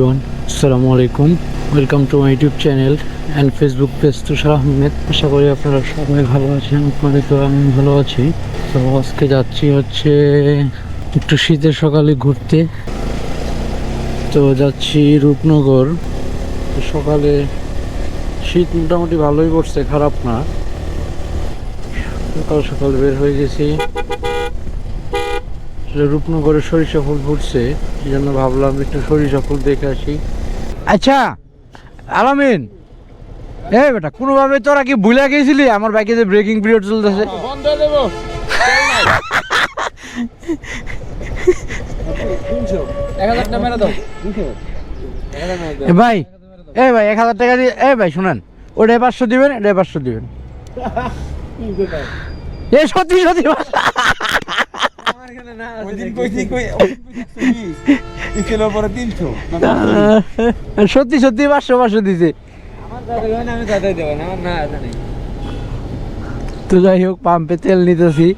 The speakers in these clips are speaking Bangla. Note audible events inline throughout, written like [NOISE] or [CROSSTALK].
এভরিওয়ান আসসালামু আলাইকুম welcome to my YouTube channel and Facebook page Tushar Ahmed আশা করি আপনারা সবাই ভালো আছেন আপনাদেরকেও আমি ভালো আছি। তো আজকে যাচ্ছি হচ্ছে একটু শীতের সকালে ঘুরতে। তো যাচ্ছি রূপনগর। সকালে শীত মোটামুটি ভালোই পড়ছে, খারাপ না। সকাল সকাল বের হয়ে গেছি। রূপনগরে সরিষা ফুল ফুটছে সেই জন্য ভাবলাম একটু সরিষা ফুল দেখে আসি। আচ্ছা আলামিন এই বেটা কোনোভাবে তোরা কি ভুলে গেছিলি? আমার বাইকে যে ব্রেকিং পিরিয়ড চলতেছে। এ ভাই এ ভাই এক হাজার টাকা দিয়ে এ ভাই শুনেন ওটা পাঁচশো দিবেন এটা পাঁচশো দিবেন। এ সত্যি সত্যি সত্যি সত্যি পাঁচশো পাঁচশো দিছে। তো যাই হোক পাম্পে তেল নিতেছি।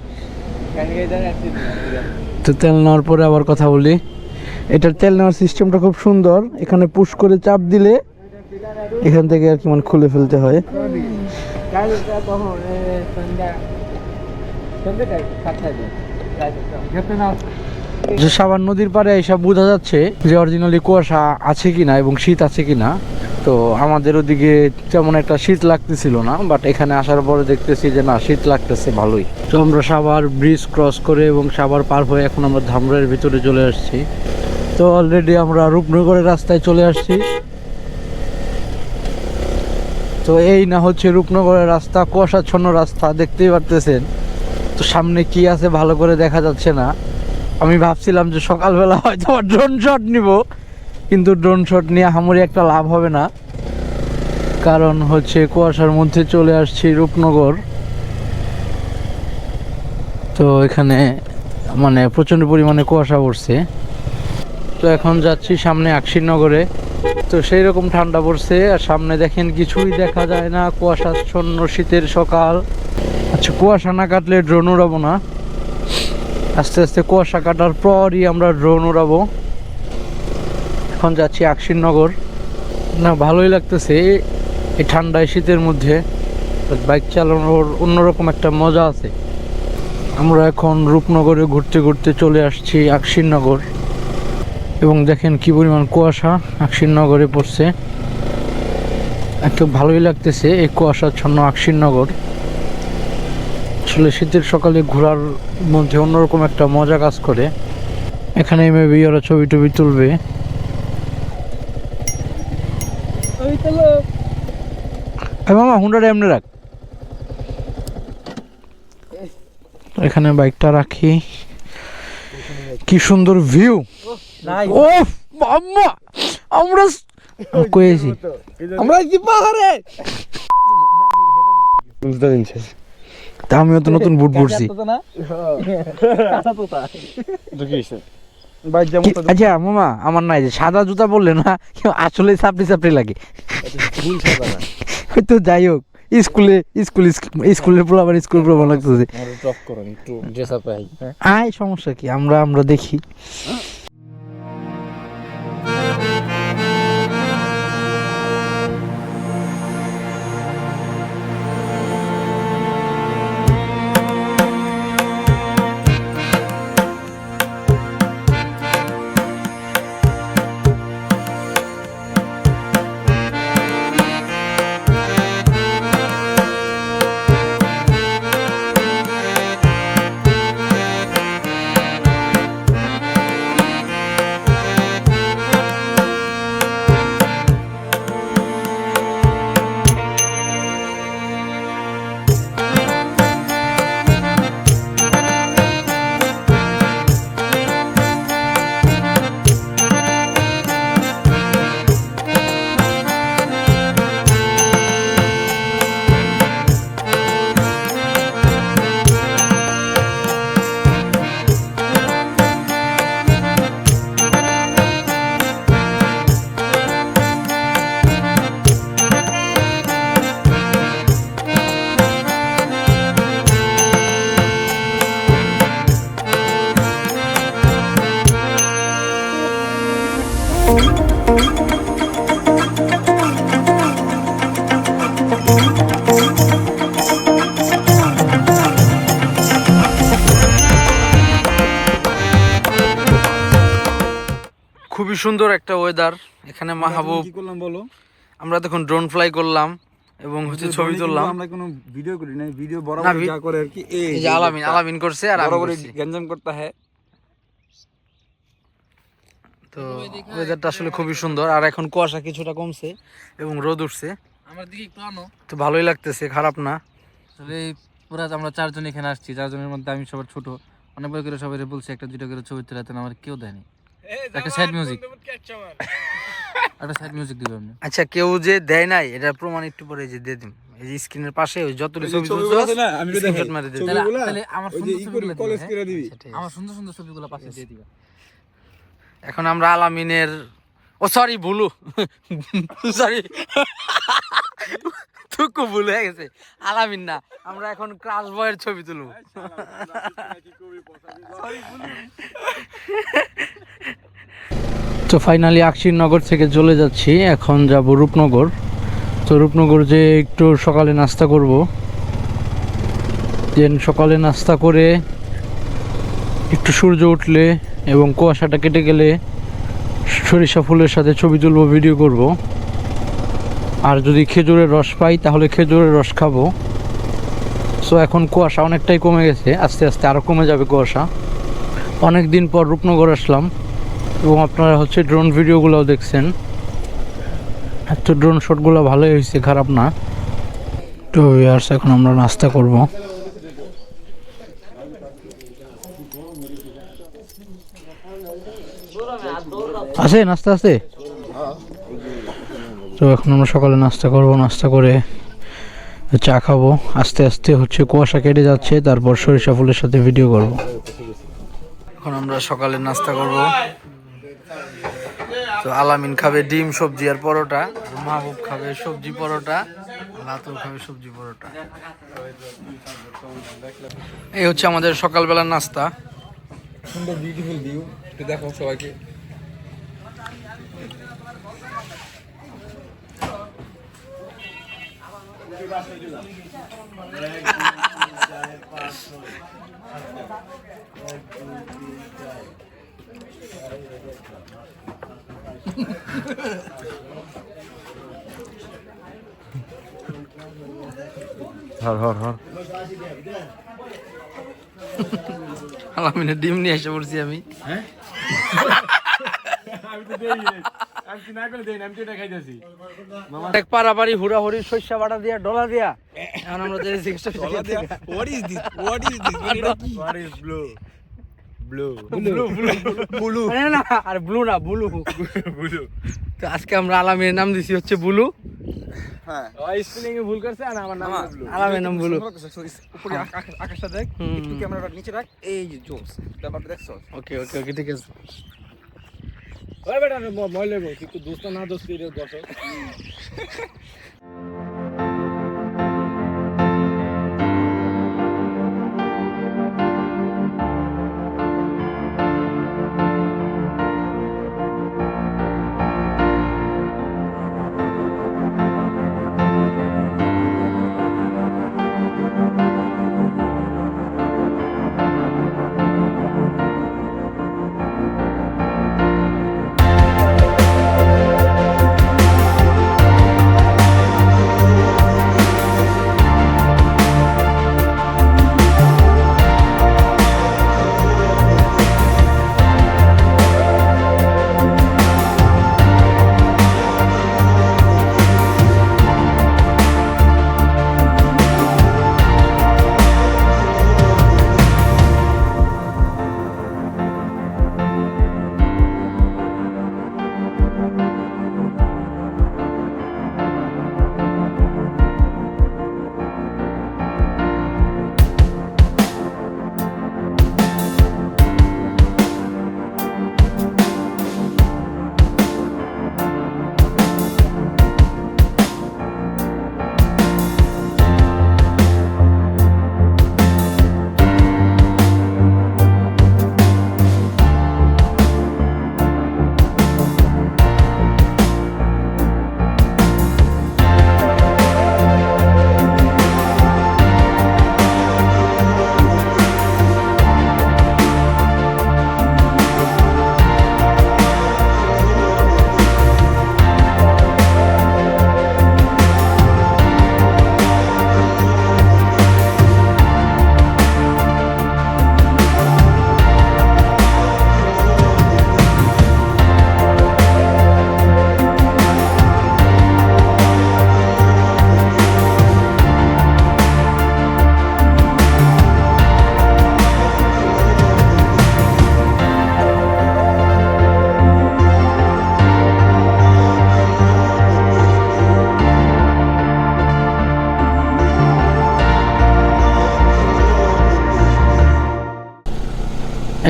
তো তেল নেওয়ার পরে আবার কথা বলি। এটার তেল নেওয়ার সিস্টেমটা খুব সুন্দর। এখানে পুশ করে চাপ দিলে এখান থেকে আর কি মানে খুলে ফেলতে হয়। যে সাবান নদীর পাড়ে এইসব বোঝা যাচ্ছে যে অরিজিনালি কুয়াশা আছে কিনা এবং শীত আছে কিনা। তো আমাদের ওদিকে তেমন একটা শীত লাগতেছিল না বাট এখানে আসার পরে দেখতেছি যে না, শীত লাগতেছে ভালোই। তো আমরা সাভার ব্রিজ ক্রস করে এবং সাবার পার হয়ে এখন আমরা ধামরাইয়ের ভিতরে চলে আসছি। তো অলরেডি আমরা রূপনগরের রাস্তায় চলে আসছি। তো এই না হচ্ছে রূপনগরের রাস্তা, কুয়াশাচ্ছন্ন রাস্তা, দেখতেই পারতেছেন। তো সামনে কি আছে ভালো করে দেখা যাচ্ছে না। আমি ভাবছিলাম যে সকালবেলা হয়তো ড্রোন শট নিব, কিন্তু ড্রোন শট নিয়ে হামুরি একটা লাভ হবে না। কারণ হচ্ছে কুয়াশার মধ্যে চলে আসছি রূপনগর। তো এখানে মানে প্রচণ্ড পরিমাণে কুয়াশা পড়ছে। তো এখন যাচ্ছি সামনে আকশিরনগরে তো সেই রকম ঠান্ডা পড়ছে, আর সামনে দেখেন কিছুই দেখা যায় না। কুয়াশাচ্ছন্ন শীতের সকাল। আচ্ছা কুয়াশা না কাটলে ড্রোন উড়াবো না। আস্তে আস্তে কুয়াশা কাটার পরই আমরা ড্রোন উড়াবো। এখন যাচ্ছি আকশিরনগর না, ভালোই লাগতেছে এই ঠান্ডায় শীতের মধ্যে। বাইক চালানোর অন্যরকম একটা মজা আছে। আমরা এখন রূপনগরে ঘুরতে ঘুরতে চলে আসছি আকশিরনগর এবং দেখেন কি পরিমাণ কুয়াশা আকশিরনগরে পড়ছে। একটু ভালোই লাগতেছে এই কুয়াশাচ্ছন্ন আকশিরনগর আসলে শীতের সকালে ঘোরার মধ্যে অন্যরকম একটা মজা কাজ করে। এখানে মেবি ওরা ছবি টবি তুলবে। মামা হুন্ডাটা এমনি রাখ। এখানে বাইকটা রাখি। কি সুন্দর ভিউ ও আম্মা আমরা কয়েছি আমরা কি পাহাড়ে। তা আমিও তো নতুন বুট পরছি আচ্ছা মামা আমার নাই যে সাদা জুতা বললে না কেউ আসলে সাপড়ি সাপড়ি লাগে। তো যাই হোক স্কুলে স্কুল স্কুলের পোলা আবার স্কুল প্রমাণ লাগতেছে। আয় সমস্যা কি? আমরা আমরা দেখি। খুবই সুন্দর একটা ওয়েদার এখানে মাহবুব করলাম বলো? আমরা তখন ড্রোন ফ্লাই করলাম এবং হচ্ছে ছবি তুললাম। আমরা কোনো ভিডিও করি না ভিডিও বরাবর যা করে আর কি। এই আলামিন আলামিন করছে আর বরাবর গঞ্জাম করতে হয়। তো ওয়েদারটা আসলে খুবই সুন্দর। আর এখন কুয়াশা কিছুটা কমছে এবং রোদ উঠছে। আমার দিকে একটু আনো। তো ভালোই লাগতেছে খারাপ না। এই পুরা আমরা চারজন এখানে আসছি চারজনের মধ্যে আমি সবার ছোট। অনেক বড় করে সবাই বলছে একটা দুটো করে ছবি তুলে আমার কেউ দেয়নি। একটা সাইড মিউজিক একটা সাইড মিউজিক দিবে আপনি আচ্ছা কেউ যে দেয় নাই এটা প্রমাণ একটু পরে যে দিয়ে দিন এই যে স্ক্রিনের পাশে ওই যতগুলো ছবি আছে না, আমি স্ক্রিনশট মারি ছবি- তাহলে আমার সুন্দর ছবিগুলো কলেজ করে দিবি। আমার সুন্দর সুন্দর ছবিগুলো পাশে দিয়ে দিবা। এখন আমরা আলামিনের ও সরি ভুলু। সরি তুকু ভুল হয়ে গেছে। আলামিন না, আমরা এখন ক্রাশ বয়ের ছবি তুলব। তো ফাইনালি নগর থেকে চলে যাচ্ছি। এখন যাব রূপনগর। তো রূপনগর যে একটু সকালে নাস্তা করব। দেন সকালে নাস্তা করে একটু সূর্য উঠলে এবং কুয়াশাটা কেটে গেলে সরিষা ফুলের সাথে ছবি তুলবো ভিডিও করব। আর যদি খেজুরের রস পাই, তাহলে খেজুরের রস খাব। সো এখন কুয়াশা অনেকটাই কমে গেছে, আস্তে আস্তে আরও কমে যাবে কুয়াশা। অনেক দিন পর রূপনগর আসলাম, এবং আপনারা হচ্ছে ড্রোন ভিডিওগুলোও দেখছেন। তো ড্রোন শটগুলো ভালোই হয়েছে, খারাপ না। তো এখন আমরা নাস্তা করব। আছে? নাস্তা আছে? তো এখন আমরা সকালে নাস্তা করব, নাস্তা করে চা খাব। আস্তে আস্তে হচ্ছে কুয়াশা কেটে যাচ্ছে, তারপর সরিষা ফুলের সাথে ভিডিও করব। এখন আমরা সকালে নাস্তা করব। তো আলামিন খাবে ডিম, সবজি আর পরোটা। মাহবুব খাবে সবজি পরোটা, লাতুর খাবে সবজি পরোটা। এই হচ্ছে আমাদের সকালবেলার নাস্তা। সুন্দর বিউটিফুল ভিউ দেখো সবাইকে। হর হর হর আলামিনের ডিম নিয়ে এসে পড়ছি আমি এক হুড়াহুড়ি বাটা দিয়া ডলা দিয়া এখন আমরা যেতেছি শস্য খেতে। What is this? What is this? What is blue? Blue. Blue. Blue. না আর ব্লু না বুলু Blue. তো আজকে আমরা আলামিনের নাম দিছি হচ্ছে বুলু হ্যাঁ স্পেলিং এ ভুল করছে আর আমার নাম বুলু উপরে আকাশটা দেখ হুম। একটু ক্যামেরাটা নিচে রাখ এই যে জোস ব্যাপারটা দেখছ ওকে ওকে ওকে ঠিক আছে ওই বেটা মইলে গো তুই দোস্ত না দোস্ত দর্শক। [LAUGHS]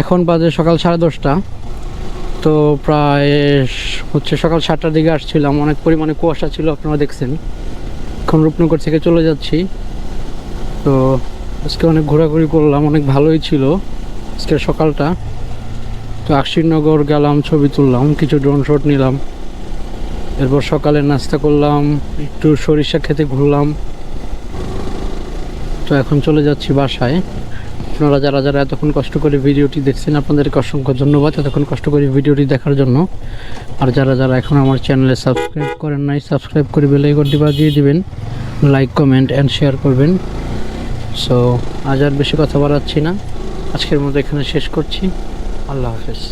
এখন বাজে সকাল সাড়ে দশটা। তো প্রায় হচ্ছে সকাল সাতটার দিকে আসছিলাম। অনেক পরিমাণে কুয়াশা ছিল, আপনারা দেখছেন। এখন রূপনগর থেকে চলে যাচ্ছি। তো আজকে অনেক ঘোরাঘুরি করলাম, অনেক ভালোই ছিল আজকের সকালটা। তো আকশিরনগর গেলাম, ছবি তুললাম, কিছু ড্রোন শট নিলাম। এরপর সকালে নাস্তা করলাম, একটু সরিষা খেতে ঘুরলাম। তো এখন চলে যাচ্ছি বাসায়। আপনারা যারা যারা এতক্ষণ কষ্ট করে ভিডিওটি দেখছেন, আপনাদেরকে অসংখ্য ধন্যবাদ এতক্ষণ কষ্ট করে ভিডিওটি দেখার জন্য। আর যারা যারা এখন আমার চ্যানেলে সাবস্ক্রাইব করেন নাই, সাবস্ক্রাইব করে বেল আইকনটি বাজিয়ে দিবেন। লাইক, কমেন্ট অ্যান্ড শেয়ার করবেন। সো আজ আর বেশি কথা বাড়াচ্ছি না। আজকের মতো এখানে শেষ করছি। আল্লাহ হাফেজ।